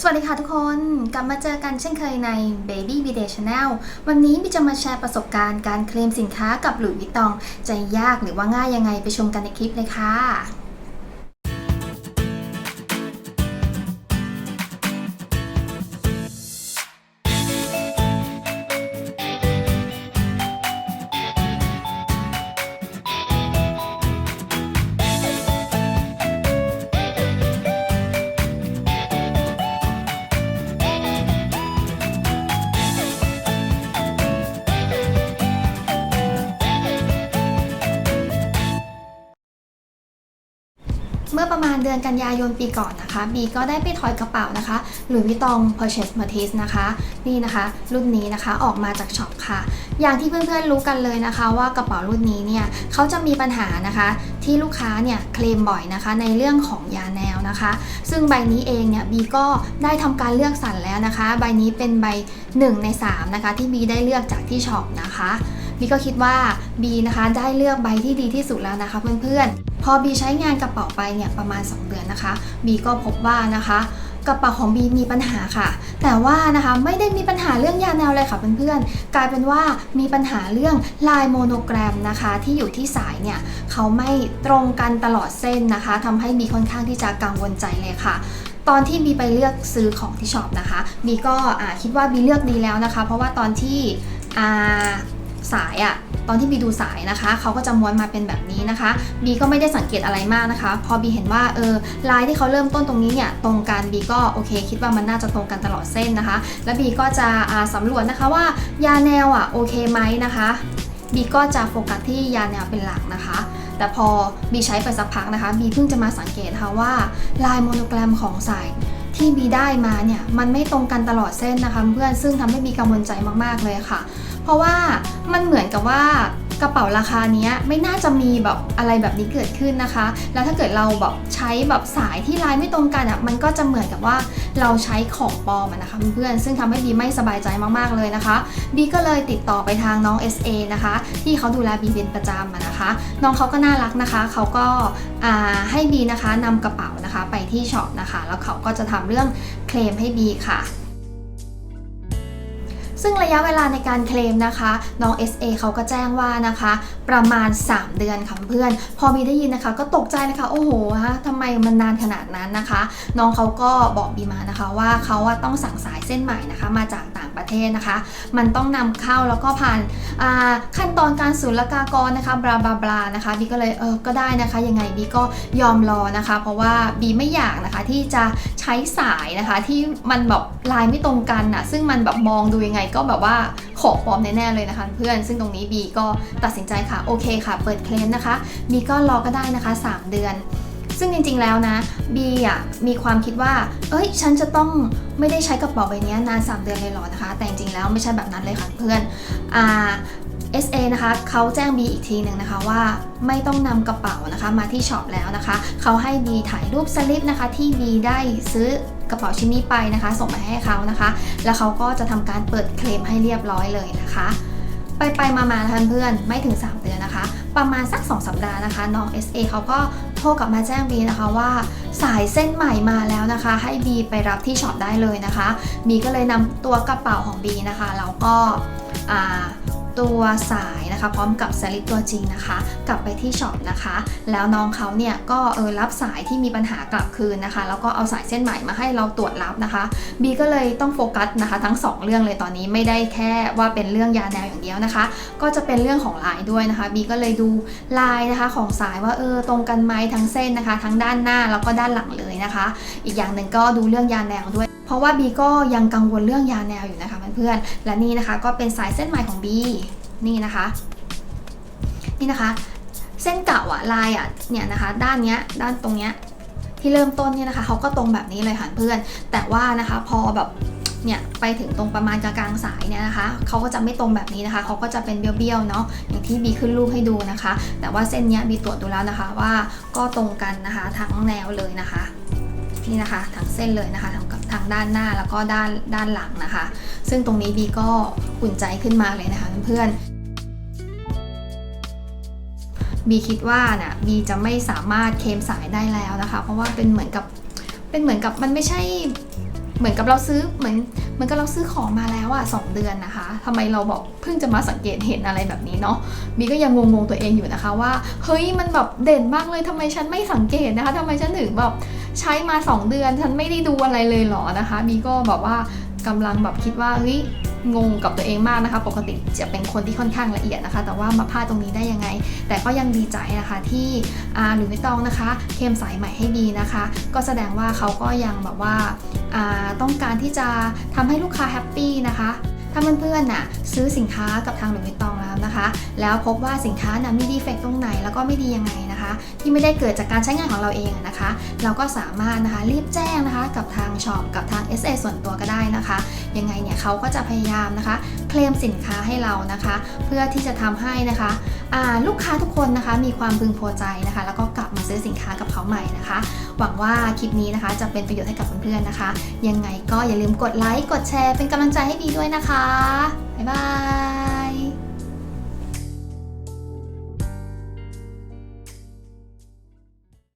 สวัสดีค่ะทุกคน กลับมาเจอกันเช่นเคยใน Baby b Day Channel วันนี้บิจะมาแชร์ประสบการณ์การเคลมสินค้ากับหลุยส์วิตตอง จะยากหรือว่าง่ายยังไงไปชมกันในคลิปเลยค่ะ เมื่อประมาณเดือนกันยายนปีก่อนนะคะบีก็ได้ไปถอยกระเป๋านะคะหลุยส์วิตอง Purchase m a t i s นะคะนี่นะคะ รุ่นนี้นะคะออกมาจากช็อปค่ะ อย่างที่เพื่อนๆรู้กันเลยนะคะว่ากระเป๋ารุ่นนี้เนี่ยเขาจะมีปัญหานะคะที่ลูกค้าเนี่ยเคลมบ่อยนะคะในเรื่องของยาแนวนะคะ ซึ่งใบนี้เองเนี่ยบีก็ได้ทำการเลือกสรรแล้วนะคะ ใบนี้เป็นใบ 1 ใน 3 นะคะ ที่บีได้เลือกจากที่ช็อปนะคะ บีก็คิดว่าบีนะคะได้เลือกใบที่ดีที่สุดแล้วนะคะเพื่อนๆ พอบีใช้งานกระเป๋าไปเนี่ยประมาณ 2 เดือนนะคะบีก็พบว่านะคะกระเป๋าของบีมีปัญหาค่ะ แต่ว่านะคะไม่ได้มีปัญหาเรื่องยาแนวเลยค่ะเพื่อนๆ กลายเป็นว่ามีปัญหาเรื่องลายโมโนแกรมนะคะ ที่อยู่ที่สายเนี่ยเขาไม่ตรงกันตลอดเส้นนะคะทำให้บีค่อนข้างที่จะกังวลใจเลยค่ะตอนที่บีไปเลือกซื้อของที่ช็อปนะคะบีก็คิดว่าบีเลือกดีแล้วนะคะ เพราะว่าตอนที่อ่า สายอะตอนที่บีดูสายนะคะ เขาก็จะม้วนมาเป็นแบบนี้นะคะบีก็ไม่ได้สังเกตอะไรมากนะคะ พอบีเห็นว่าเออลายที่เขาเริ่มต้นตรงนี้เนี่ยตรงกันบีก็โอเค คิดว่ามันน่าจะตรงกันตลอดเส้นนะคะ แล้วบีก็จะาสำรวจนะคะว่ายาแนวอะโอเคไหมนะคะบีก็จะโฟกัสที่ยาแนวเป็นหลักนะคะ แต่พอบีใช้ไปสักพักนะคะบีเพิ่งจะมาสังเกตนะคะว่าลายโมโนแกรมของสายที่บีได้มาเนี่ยมันไม่ตรงกันตลอดเส้นนะคะเพื่อนซึ่งทำให้บีกังวลใจมากๆเลยค่ะ เพราะว่ามันเหมือนกับว่ากระเป๋าราคานี้ไม่น่าจะมีแบบอะไรแบบนี้เกิดขึ้นนะคะ แล้วถ้าเกิดเราแบบใช้แบบสายที่ลายไม่ตรงกันอะ มันก็จะเหมือนกับว่าเราใช้ของปลอมอะนะคะเพื่อนๆ ซึ่งทำให้บีไม่สบายใจมากๆเลยนะคะ บีก็เลยติดต่อไปทางน้อง SA นะคะ ที่เขาดูแลบีเป็นประจำนะคะ น้องเขาก็น่ารักนะคะ เขาก็อ่าให้บีนะคะนำกระเป๋านะคะไปที่ช็อปนะคะ แล้วเขาก็จะทำเรื่องเคลมให้บีค่ะ ซึ่งระยะเวลาในการเคลมนะคะ น้อง SA เขาก็แจ้งว่านะคะ ประมาณ 3 เดือนค่ะเพื่อน พอบีได้ยินนะคะ ก็ตกใจเลยค่ะ โอ้โหฮะทำไมมันนานขนาดนั้นนะคะ น้องเขาก็บอกบีมานะคะว่าเขาอะต้องสั่งสายเส้นใหม่นะคะ มาจากต่างประเทศนะคะ มันต้องนำเข้าแล้วก็ผ่านอ่าขั้นตอนการศุลกากรนะคะบลาบลาบลานะคะบีก็เลยเออก็ได้นะคะยังไงบีก็ยอมรอนะคะ เพราะว่าบีไม่อยากนะคะที่จะใช้สายนะคะที่มันแบบลายไม่ตรงกันนะซึ่งมันแบบมองดูยังไงก็แบบว่าของปลอมแน่ๆเลยนะคะเพื่อน ซึ่งตรงนี้บีก็ตัดสินใจค่ะโอเคค่ะ เปิดเคลมนะคะบีก็รอก็ได้นะคะ 3 เดือน ซึ่งจริงๆแล้วนะบีอะมีความคิดว่า เอ้ย ฉันจะต้องไม่ได้ใช้กระเป๋าใบนี้นาน 3 เดือนเลยหรอนะคะ แต่จริงๆแล้วไม่ใช่แบบนั้นเลยค่ะเพื่อนอ่า SA นะคะเขาแจ้งบีอีกทีหนึ่งนะคะว่าไม่ต้องนำกระเป๋านะคะมาที่ช็อปแล้วนะคะเขาให้บีถ่ายรูปสลิปนะคะที่บีได้ซื้อกระเป๋าชิ้นนี้ไปนะคะ ส่งไปให้เขานะคะ แล้วเขาก็จะทำการเปิดเคลมให้เรียบร้อยเลยนะคะไปไปมามาท่านเพื่อนไม่ถึง 3 เดือนนะคะ ประมาณสัก 2 สัปดาห์นะคะ น้อง SA เขาก็โทรกลับมาแจ้งบีนะคะว่า สายเส้นใหม่มาแล้วนะคะ ให้บีไปรับที่ช็อปได้เลยนะคะบีก็เลยนำตัวกระเป๋าของบีนะคะแล้วก็อ่า ตัวสายนะคะ พร้อมกับสลิปตัวจริงนะคะ กลับไปที่ช็อปนะคะ แล้วน้องเขาเนี่ยก็เออรับสายที่มีปัญหากลับคืนนะคะ แล้วก็เอาสายเส้นใหม่มาให้เราตรวจรับนะคะบีก็เลยต้องโฟกัสนะคะ ทั้ง 2 เรื่องเลยตอนนี้ไม่ได้แค่ว่าเป็นเรื่องยาแนวอย่างเดียวนะคะ ก็จะเป็นเรื่องของลายด้วยนะคะบีก็เลยดูลายนะคะของสายว่าเออตรงกันไหมทั้งเส้นนะคะ ทั้งด้านหน้าแล้วก็ด้านหลังเลยนะคะ อีกอย่างหนึ่งก็ดูเรื่องยาแนวด้วยเพราะว่าบีก็ยังกังวลเรื่องยาแนวอยู่นะคะเพื่อนๆและนี่นะคะก็เป็นสายเส้นใหม่ของบีนี่นะคะ นี่นะคะ เส้นเก่าอะลายอะเนี่ยนะคะ ด้านเนี้ยด้านตรงเนี้ยที่เริ่มต้นเนี่ยนะคะเขาก็ตรงแบบนี้เลยค่ะเพื่อน แต่ว่านะคะพอแบบเนี่ยไปถึงตรงประมาณกลางๆสายเนี่ยนะคะเขาก็จะไม่ตรงแบบนี้นะคะเขาก็จะเป็นเบี้ยวๆเนาะอย่างที่บีขึ้นรูปให้ดูนะคะ แต่ว่าเส้นเนี้ยบีตรวจดูแล้วนะคะว่าก็ตรงกันนะคะทั้งแนวเลยนะคะนี่นะคะทั้งเส้นเลยนะคะทั้ง ด้านหน้าแล้วก็ด้านด้านหลังนะคะ ซึ่งตรงนี้บีก็อุ่นใจขึ้นมาเลยนะคะเพื่อนบีคิดว่าน่ะบีจะไม่สามารถเคมสายได้แล้วนะคะ เพราะว่าเป็นเหมือนกับเป็นเหมือนกับมันไม่ใช่เหมือนกับเราซื้อเหมือนเหมือนกับเราซื้อของมาแล้วอะสองเดือนนะคะทำไมเราบอกเพิ่งจะมาสังเกตเห็นอะไรแบบนี้เนาะบีก็ยังงงๆตัวเองอยู่นะคะว่า เฮ้ยมันแบบเด่นมากเลยทำไมฉันไม่สังเกตนะคะทำไมฉันถึงแบบ ใช้มา 2 เดือน ฉันไม่ได้ดูอะไรเลยหรอนะคะบีก็แบบว่ากำลังแบบคิดว่าเฮ้ยงงกับตัวเองมากนะคะ ปกติจะเป็นคนที่ค่อนข้างละเอียดนะคะ แต่ว่ามาพลาดตรงนี้ได้ยังไง แต่ก็ยังดีใจนะคะที่อาหรือไม่ต้องนะคะ เคลมสายใหม่ให้บีนะคะ ก็แสดงว่าเขาก็ยังแบบว่าาต้องการที่จะทำให้ลูกค้าแฮปปี้นะคะ ถ้าเพื่อนๆน่ะซื้อสินค้ากับทางหลุยส์วิตตอง นะคะ แล้วพบว่าสินค้าน่ะมีดีเฟกตรงไหนแล้วก็ไม่ดียังไงนะคะ ที่ไม่ได้เกิดจากการใช้งานของเราเองนะคะ เราก็สามารถนะคะรีบแจ้งนะคะ กับทางช็อปกับทาง SA ส่วนตัวก็ได้นะคะ ยังไงเนี่ยเขาก็จะพยายามนะคะ เคลมสินค้าให้เรานะคะ เพื่อที่จะทำให้นะคะลูกค้าทุกคนนะคะมีความพึงพอใจนะคะ แล้วก็กลับมาซื้อสินค้ากับเขาใหม่นะคะ หวังว่าคลิปนี้นะคะจะเป็นประโยชน์ให้กับเพื่อนๆนะคะ ยังไงก็อย่าลืมกดไลค์กดแชร์เป็นกำลังใจให้บีด้วยนะคะ บ๊ายบาย